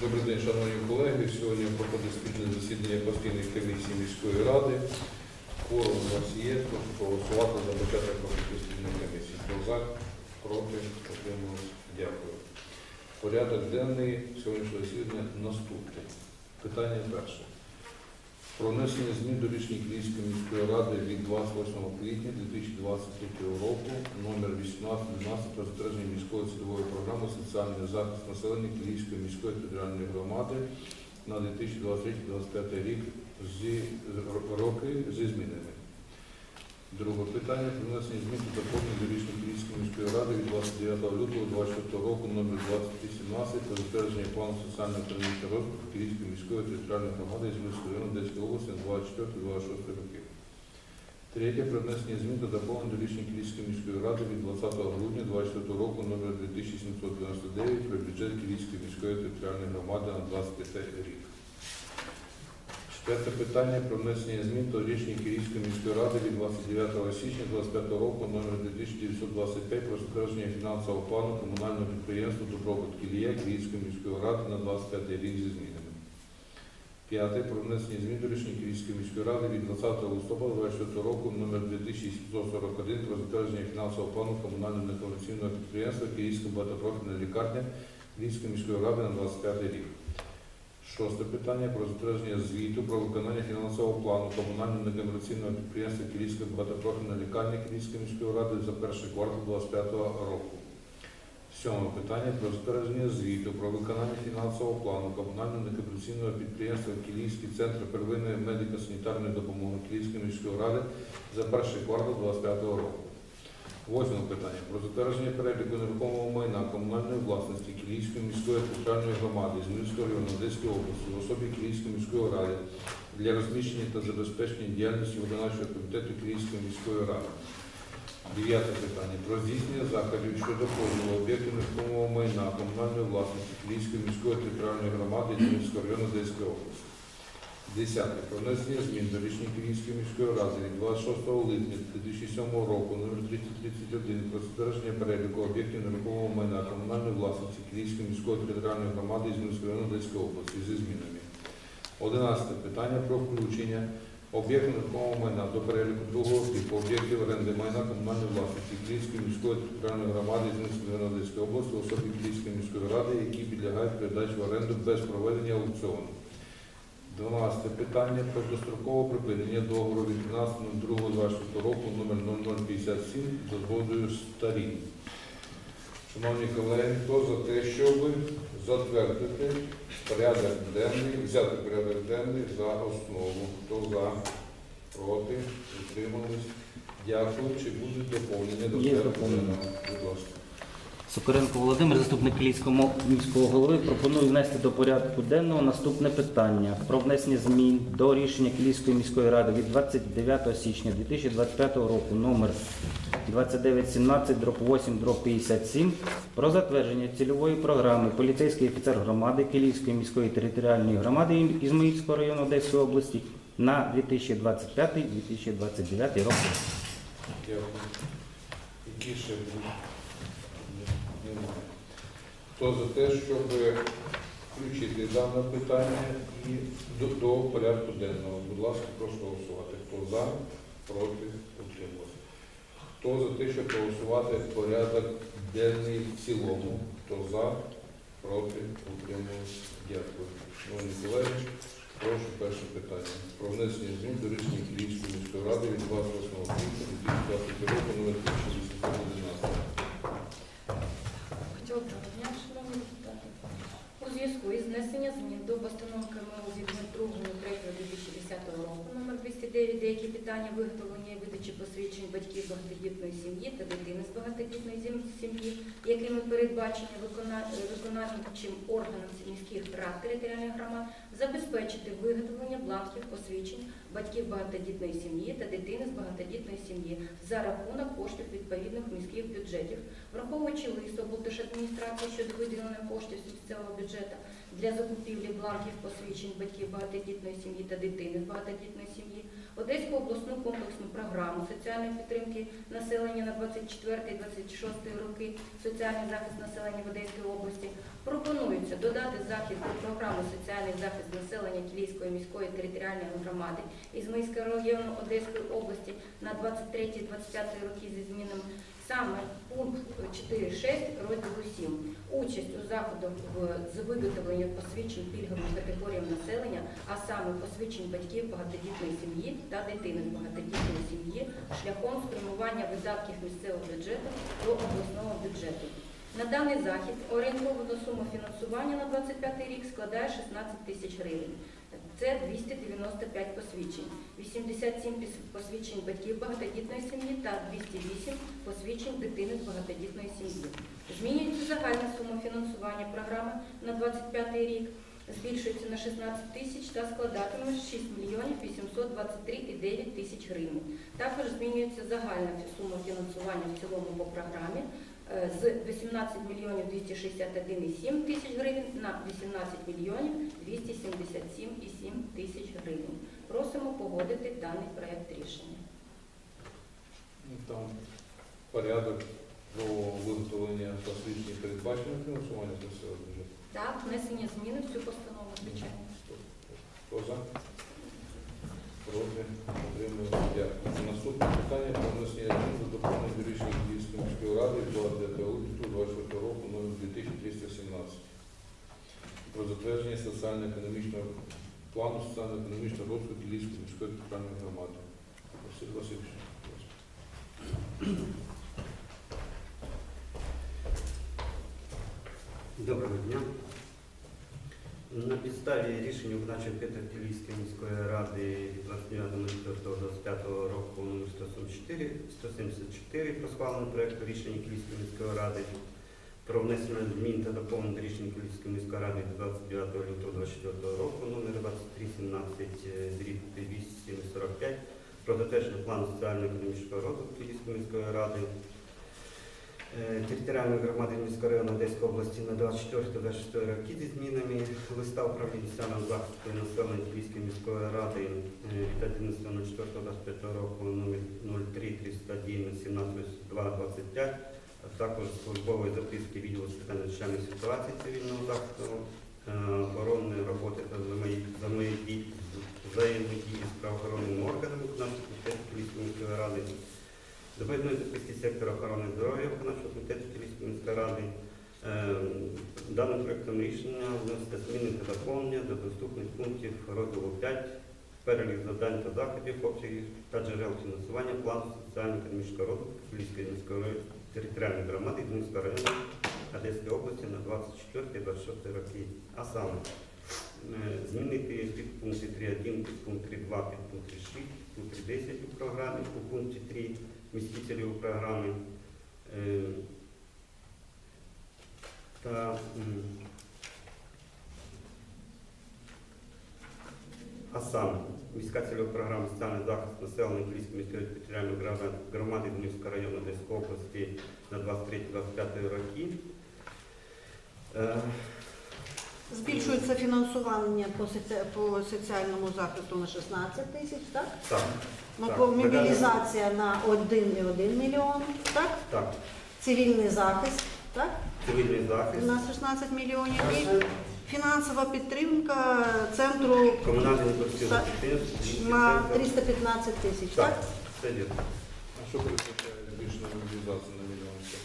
Добрий день, шановні колеги. Сьогодні проходить спільне засідання постійної комісії міської ради. Форум у нас є, прошу проголосувати за початок роботи спільної комісії. Хто за, проти, утримались. Дякую. Порядок денний сьогоднішнього засідання наступний. Питання перше. Про внесення змін до рішення Київської міської ради від 28 квітня 2023 року номер 1812 про затвердження міської цільової програми соціальний захист населення Київської міської територіальної громади на 2023-2025 рік зі роки зі змінами. Друге питання про внесення змін до доповнення до рішення Київської міської ради від 29 лютого 2024 року номер 2017 про затвердження плану соціально-економічного розвитку Київської міської територіальної громади з Міської району Одеської області на 24-26 роки. Третє про внесення змін до доповнення до рішення Київської міської ради від 20 грудня 2024 року номер 2799 про бюджет Київської міської територіальної громади на 25 рік. Четверте питання про внесення змін до рішення Київської міської ради від 29 січня 2025 року номер 2925 про затвердження фінансового плану комунального підприємства Добробут Кілія Київської міської ради на 25 рік зі змінами. П'яте про внесення змін до рішення Київської міської ради від 20 листопада 2024 року номер 2741 про затвердження фінансового плану комунального некомерційного підприємства Київська багатопрофільна лікарня Київської міської ради на 25 рік. Шосте питання про затвердження звіту про виконання фінансового плану комунального некомерційного підприємства Київська багатопрофільна лікарня Київської міської ради за перший квартал 2025 року. Сьоме питання про затвердження звіту про виконання фінансового плану комунального некомерційного підприємства Київський центр первинної медико-санітарної допомоги Київської міської ради за перший квартал 2025 року. Восьме питання про затвердження переліку нерухомого майна комунальної власності Київської міської територіальної громади з Мільського району Одеської області в особі Київської міської ради для розміщення та забезпечення діяльності виконавчого комітету Київської міської ради. Дев'яте питання про здійснення заходів щодо поділу об'єктів нерухомого майна комунальної власності Київської міської територіальної громади Дніпровського району Одеської області. Десяте. Про внесення змін до рішення Київської міської ради від 26 липня 2007 року номер 331 про затвердження переліку об'єктів нерухомого майна комунальної власності Київської міської територіальної громади району Одеської області зі змінами. Одинадцяте. Питання про включення об'єктів нерухомого майна до переліку другого типу об'єктів оренди майна комунальної власності Київської міської територіальної громади Ізмірської району Одеської області особі Київської міської ради, які підлягають передачі в оренду без проведення аукціону. 12 питання про дострокове припинення договору від 12.02.24 року номер 0057 з згодою сторін. Шановні колеги, хто за те, щоб затвердити порядок денний, взяти порядок денний за основу? Хто за? Проти? Утримались? Дякую. Чи будуть доповнення до порядку денного? Будь ласка. Сокоренко Володимир, заступник Київського міського голови, пропоную внести до порядку денного наступне питання про внесення змін до рішення Київської міської ради від 29 січня 2025 року номер 2917 дроб 8 дроб 57 про затвердження цільової програми поліцейський офіцер громади Київської міської територіальної громади Ізмаїльського району Одеської області на 2025-2029 роки. Дякую. Які ще будуть? Ні, Немає. Хто за те, щоб включити дане питання і до, до порядку денного? Будь ласка, прошу голосувати. Хто за, проти, утримався. Хто за те, щоб голосувати порядок денний в цілому? Хто за, проти, утримався? Дякую. Шановні колеги, прошу перше питання. Про внесення змін до рішення Київської міської ради від 28 квітня 2020 року номер 1811. Хотіла б дня, шановні депутати. У зв'язку із внесення змін до постанови КМУ від 02.03.2010 року номер 209 деякі питання виготовлення і видачі посвідчень батьків багатодітної сім'ї та дитини з багатодітної сім'ї, якими передбачені виконавчим органам міських рад територіальних громад, забезпечити виготовлення бланків посвідчень батьків багатодітної сім'ї та дитини з багатодітної сім'ї за рахунок коштів відповідних міських бюджетів, враховуючи лист облдержадміністрації щодо виділення коштів місцевого бюджету для закупівлі бланків посвідчень батьків багатодітної сім'ї та дитини з багатодітної сім'ї, Одеську обласну комплексну програму соціальної підтримки населення на 24-26 роки, соціальний захист населення в Одеській області. Пропонується додати захист до програми соціальний захист населення Кілійської міської територіальної громади Ізмейського району Одеської області на 23-25 роки зі змінами саме пункт 4.6 розділу 7. Участь у заходах з виготовлення посвідчень пільговим категоріям населення, а саме посвідчень батьків багатодітної сім'ї та дитини багатодітної сім'ї шляхом спрямування видатків місцевого бюджету до обласного бюджету. На даний захід орієнтована сума фінансування на 25 рік складає 16 тисяч гривень. Це 295 посвідчень, 87 піс- посвідчень батьків багатодітної сім'ї та 208 посвідчень дитини з багатодітної сім'ї. Змінюється загальна сума фінансування програми на 25 рік, збільшується на 16 тисяч та складатиме 6 мільйонів 823,9 тисяч гривень. Також змінюється загальна сума фінансування в цілому по програмі з 18 мільйонів 261,7 тисяч гривень на 18 мільйонів 277,7 тисяч гривень. Просимо погодити даний проект рішення. Ну, Там порядок про виготовлення посвідчень передбачено фінансування з місцевого бюджету. Так, внесення зміни в цю постанову, звичайно. Хто за? Проти? Отримали. Дякую. Наступне питання про внесення змін до доповнення до рішення ради 29 липня 24 року номер 2317 про затвердження соціально-економічного плану соціально-економічного розвитку Київської міської територіальної громади. Василь Васильович. Доброго дня. На підставі рішення виконавчого Петриківської міської ради від 29.04.25 року номер 174, 174 про схвалений проєкту рішення Київської міської ради про внесення змін та доповнень до рішення Київської міської ради 29 лютого 24 року номер 2317 дріб 245 про затвердження плану соціально-економічного розвитку Київської міської ради Е, територіальної громади міського району Одеської області на 24-26 роки зі змінами листа управління соціального захисту населення Київської міської ради е, від 11.04.25 року номер 03 17 а також службової записки відділу питань надзвичайної ситуації цивільного захисту, е, оборонної роботи та взаємодії- з правоохоронними органами Київської міської ради Доповідної записки сектора охорони здоров'я виконавчого комітету міської ради. Е, Даним проектом рішення вноситься зміни та доповнення до доступних пунктів розділу 5, перелік завдань та заходів, обсягів та джерел фінансування плану соціально-економічного розвитку Київської міської територіальної громади Дмитровського району Одеської області на 24-26 роки. А саме е, змінити підпункти 3.1, підпункт 3.2, підпункт 3.6, підпункт 3.10 у програмі, у пункті 3 цільові програми. Е, Та а саме міська цільова програма соціальний захист населення Київської міської територіальної громади- громади району Одеської області на 23-25 роки. Збільшується фінансування по, соці- по соціальному захисту на 16 тисяч, так? Так, Ну, Так, по мобілізація на 1,1 мільйон, так? так, Цивільний захист, так? цивільний захист, На 16 мільйонів. І фінансова підтримка центру Так. підприємство, на 315 тисяч, так? Так, все вірно. А що передбачає збільшення мобілізації на мільйон 100?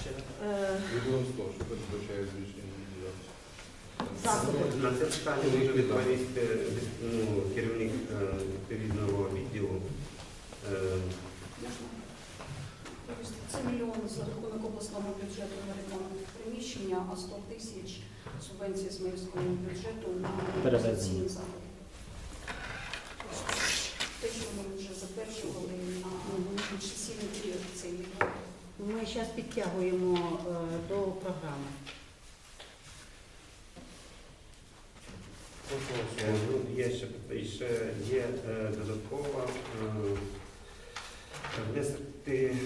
Ще раз. Е, Мільйон 100, що передбачає збільшення. На це питання може відповісти ну, керівник е, відповідного відділу. Е, Це мільйон за рахунок обласного бюджету на ремонт приміщення, а 100 тисяч субвенції з міського бюджету на інвестиційні заходи. Те, що ми вже затверджували на період цей мільйон. Ми зараз підтягуємо е, до програми. Прошу е, голосувати. ну, Є ще, ще є е, додаткова е, внести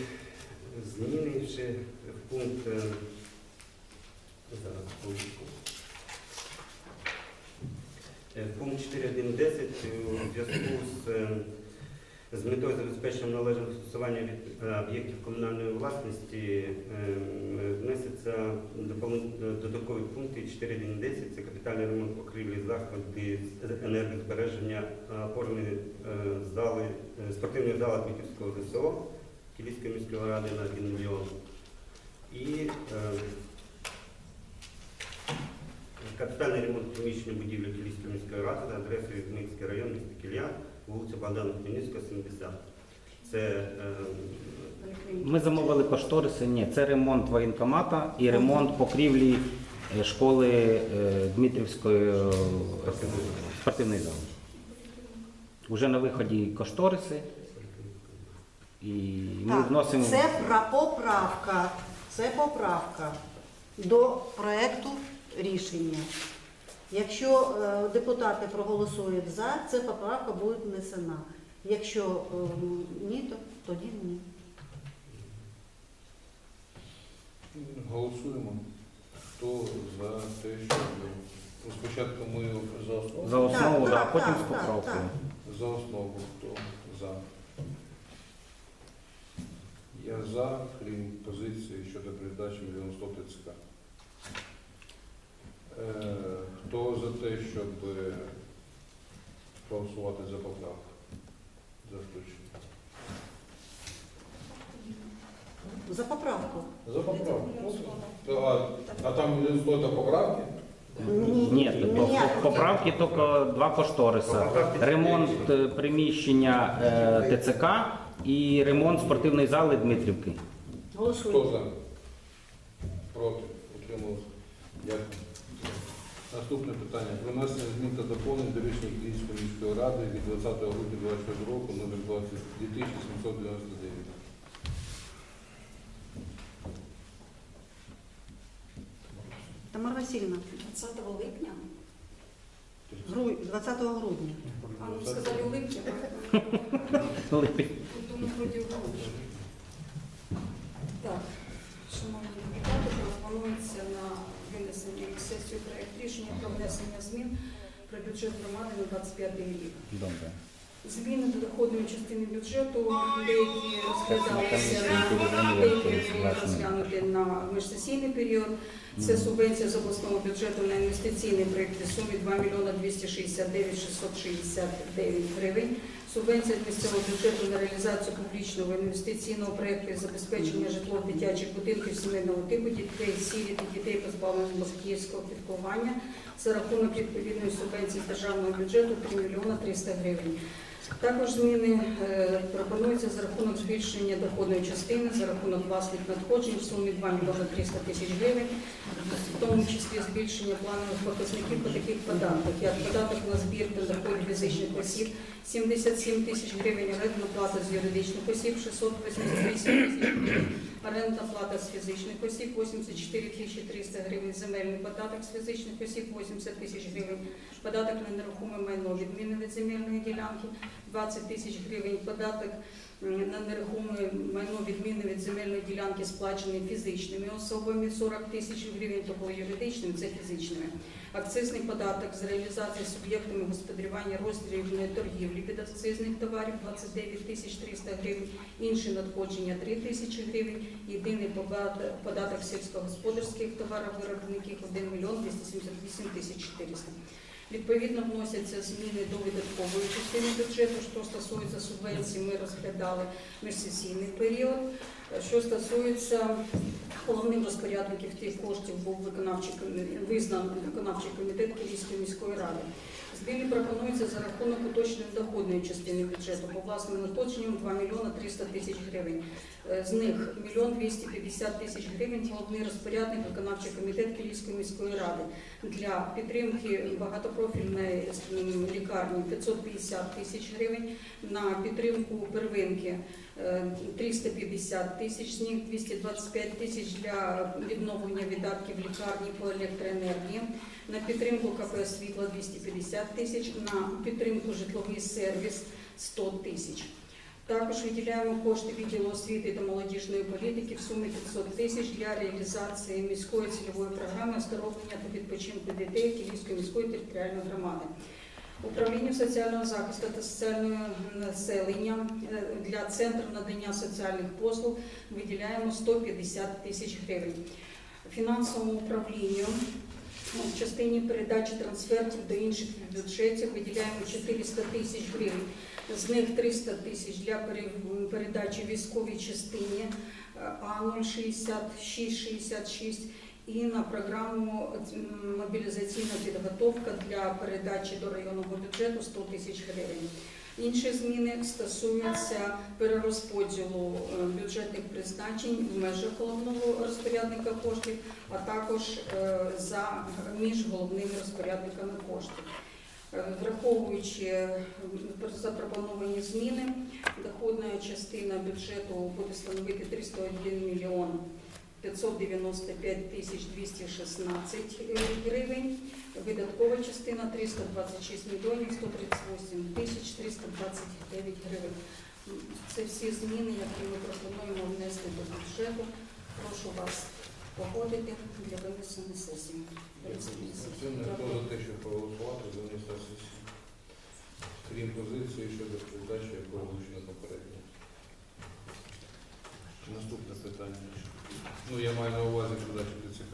зміни ще в пункт е, зараз. Пункт 4110 у зв'язку з, з метою забезпечення належного застосування від е, об'єктів комунальної власності е, внесеться е, додаткові пункти 4110 це капітальний ремонт покрівлі заходи енергозбереження е, опорної зали, спортивної зали Дмитрівського ЗСО Київської міської ради на 1 мільйон. І е, Капітальний ремонт приміщення будівлі Київської міської ради за адресою Хмельницький район, місто Кілля, вулиця Богдана Хмельницького, 70. Це е, Ми замовили кошториси. Ні, це ремонт воєнкомата і ремонт покрівлі е, школи е, Дмитрівської спортивної зали. Уже на виході кошториси. І ми Так, вносимо. Це поправка. Це поправка до проекту рішення. Якщо е, депутати проголосують за, ця поправка буде внесена. Якщо е, ні, то тоді ні. Голосуємо. Хто за те, щоб ну, спочатку ми за основу. За основу, Так, да, так, потім так, з поправкою. так, За основу. Хто за? Я за, крім позиції щодо передачі мільйон 100 ТЦК. Хто за те, щоб е, проголосувати за поправку? За включення. За поправку. За поправку. А, а там 100 поправки? Ні, поправки тільки два кошториса. Ремонт е, приміщення е, ТЦК і ремонт спортивної зали Дмитрівки. Хто за? Проти? Утримався? Дякую. Наступне питання. Про внесення змін та доповнень до рішення Київської міської ради від 20 грудня 2024 року номер 20 2799. Тамара Васильівна, 20 липня. 20 грудня. А ну сказали у липні. Думаю, вроді грудні. Так, шановні депутати, пропонується на винесення на сесію проект рішення про внесення змін про бюджет громади на 25 рік. Добре. Зміни до доходної частини бюджету, деякі розглядалися деякі є розглянуті на міжсесійний період. Це субвенція з обласного бюджету на інвестиційний проєкт в сумі 2 мільйона 269 669 гривень. Субвенція з місцевого бюджету на реалізацію публічного інвестиційного проєкту із забезпечення житлов дитячих будинків сімейного типу дітей сірі та дітей позбавлених батьківського піклування за рахунок відповідної субвенції з державного бюджету 3 мільйона 300 гривень. Також зміни е, пропонуються за рахунок збільшення доходної частини, за рахунок власних надходжень в сумі 2 мільйони 300 тисяч гривень, в тому числі збільшення планових показників по таких податках, як податок на збір та доходів фізичних осіб 77 тисяч гривень, орендна плата з юридичних осіб 688 тисяч гривень, орендна плата з фізичних осіб 84 тисячі 300 гривень, земельний податок з фізичних осіб 80 тисяч гривень, податок на нерухоме майно відміни від земельної ділянки 20 тисяч гривень, податок на нерухоме майно відміни від земельної ділянки сплачений фізичними особами 40 тисяч гривень, то було юридичними, це фізичними. Акцизний податок з реалізації суб'єктами господарювання роздрібної торгівлі від акцизних товарів 29 тисяч 300 гривень, інші надходження 3 тисячі гривень, єдиний податок сільськогосподарських товаровиробників 1 мільйон 278 тисяч 400. Відповідно, вносяться зміни до видаткової частини бюджету, що стосується субвенцій, ми розглядали міжсесійний період. Що стосується головним розпорядників тих коштів, був виконавчий визнан виконавчий комітет Київської міської ради. Зміни пропонуються за рахунок уточнення доходної частини бюджету по власним надходженням 2 мільйона 300 тисяч гривень. Е, З них 1 мільйон 250 тисяч гривень головний розпорядник виконавчий комітет Київської міської ради для підтримки багатопрофільної м, лікарні 550 тисяч гривень, на підтримку первинки 350 тисяч, з них 225 тисяч для відновлення видатків лікарні по електроенергії, на підтримку КП «Світло» 250 тисяч, на підтримку житловий сервіс 100 тисяч. Також виділяємо кошти відділу освіти та молодіжної політики в сумі 500 тисяч для реалізації міської цільової програми оздоровлення та відпочинку дітей Київської міської територіальної громади. Управлінню соціального захисту та соціального населення е, для центру надання соціальних послуг виділяємо 150 тисяч гривень. Фінансовому управлінню ну, в частині передачі трансфертів до інших бюджетів виділяємо 400 тисяч гривень. З них 300 тисяч для передачі військовій частині е, А06666 і на програму мобілізаційна підготовка для передачі до районного бюджету 100 тисяч гривень. Інші зміни стосуються перерозподілу е, бюджетних призначень в межах головного розпорядника коштів, а також е, за між головними розпорядниками коштів. Е, Враховуючи запропоновані зміни, доходна частина бюджету буде становити 301 мільйон 595 тисяч 216 гривень, видаткова частина 326 мільйонів 138 тисяч 329 гривень. Це всі зміни, які ми пропонуємо внести до бюджету. Прошу вас погодити для винесення сесії. Сьогодні хто за те, щоб проголосувати за місце сесії? Крім позиції щодо передачі, яку озвучено попередньо. Наступне питання. Ну, я маю на увазі передачу ТЦК.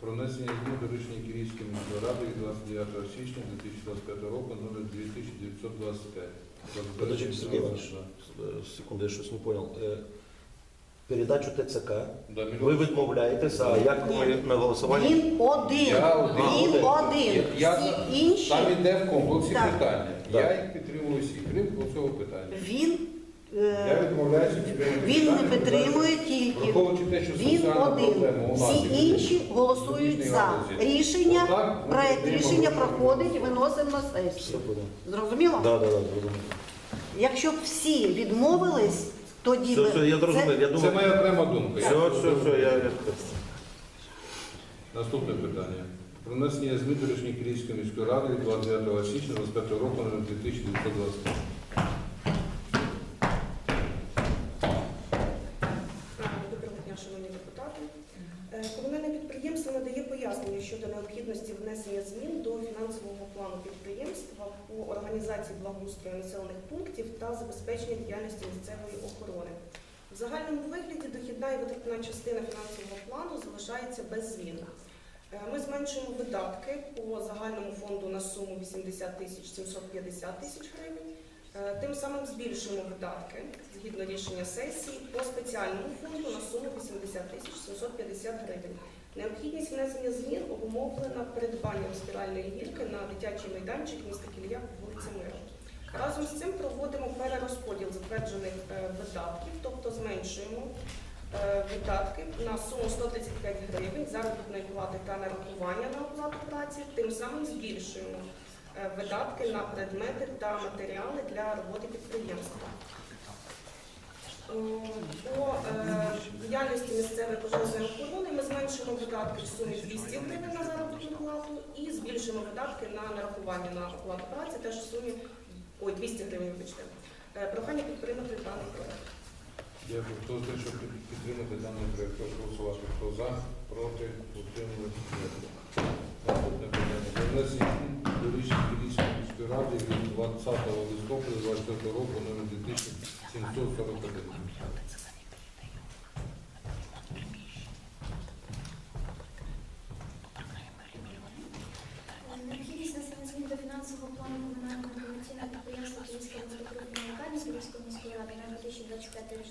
Про внесення змін до рішення Київської міської ради від 29 січня 2025 року номер 2925. Подождите, Сергей Иванович, секунду, я щось не понял. Е, Передачу ТЦК. Да, мільйон. Ви відмовляєтеся, а як ми на голосування? Він один. Я один. Він один. Я- Всі інші Там іде в комплексі Так. питання. Так. Я їх підтримую всі, крім цього питання. він, Я е, відмовляюся він не підтримує тільки. Те, що Він один. Всі інші голосують за. Рішення, проект рішення проходить і виносимо на сесію. Зрозуміло? Да, да, да, зрозуміло. Якщо б всі відмовились, тоді Все, все, я зрозумів. Я Це моя окрема думка. Я все, все, все, я, я... Наступне питання. Про внесення змін до рішення Київської міської ради від 29 січня 25 року номер 2920. Доброго дня, шановні депутати. Е, Комунальне підприємство надає пояснення щодо необхідності внесення змін до фінансового плану підприємства по організації благоустрою населених пунктів та забезпечення діяльності місцевої охорони. В загальному вигляді дохідна і витратна частина фінансового плану залишається без змін. Е, Ми зменшуємо видатки по загальному фонду на суму 80 тисяч 750 тисяч гривень. Е, Тим самим збільшуємо видатки згідно рішення сесії по спеціальному фонду на суму 80 тисяч 750 гривень. Необхідність внесення змін обумовлена придбанням спіральної гірки на дитячий майданчик міста Кілія по вулиці Миру. Разом з цим проводимо перерозподіл затверджених е, видатків, тобто зменшуємо е, видатки на суму 135 гривень заробітної плати та нарахування на оплату праці, тим самим збільшуємо е, видатки на предмети та матеріали для роботи підприємства. Е, діяльності місцевої пожежної охорони ми зменшуємо видатки в сумі 200 гривень на заробітну плату і збільшуємо видатки на нарахування на оплату праці теж в сумі ой, 200 гривень, вибачте. Е, Прохання підтримати даний проект. Дякую. Хто за те, щоб підтримати даний проект, прошу. Хто за, проти, утримувати. Наступне питання. До рішення Київської міської ради від 20 листопада 24 року номер 2741. Необхідність внесення змін до фінансового плану комунального комерційного підприємства Київської водопровідної лікарні Київської міської ради на 2025 рік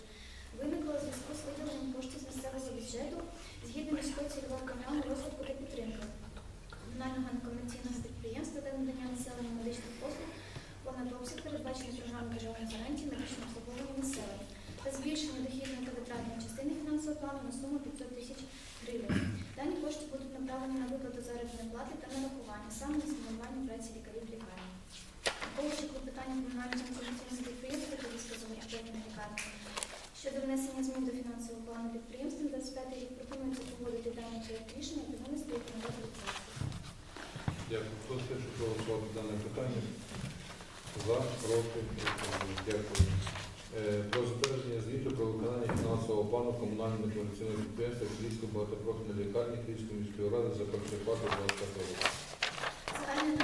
виникло у зв'язку з виділенням коштів з місцевого бюджету згідно міської цільової програми розвитку та підтримки комунального некомерційного підприємства та надання населення медичних послуг понад обсяг передбачений програмою державної гарантії медичного обслуговування населення та збільшення дохідної та витратної частини фінансового плану на суму 500 тисяч гривень. Дані кошти будуть направлені на виплату заробітної плати та нарахування, саме на праці лікарів лікарні. Враховуючи клопотання комунального інформаційного підприємства Київської зоопортної лікарні щодо внесення змін до фінансового плану підприємства на 25 рік пропонується погодити даний проєкт рішення та винести їх на розгляд. Дякую. Хто щоб проголосувати дане питання? За, проти. Дякую. Е, Про затвердження звіту про виконання фінансового плану комунального некомерційного підприємства Київської багатопрофільної лікарні Київської міської ради за перший квартал 2025 року. Загальний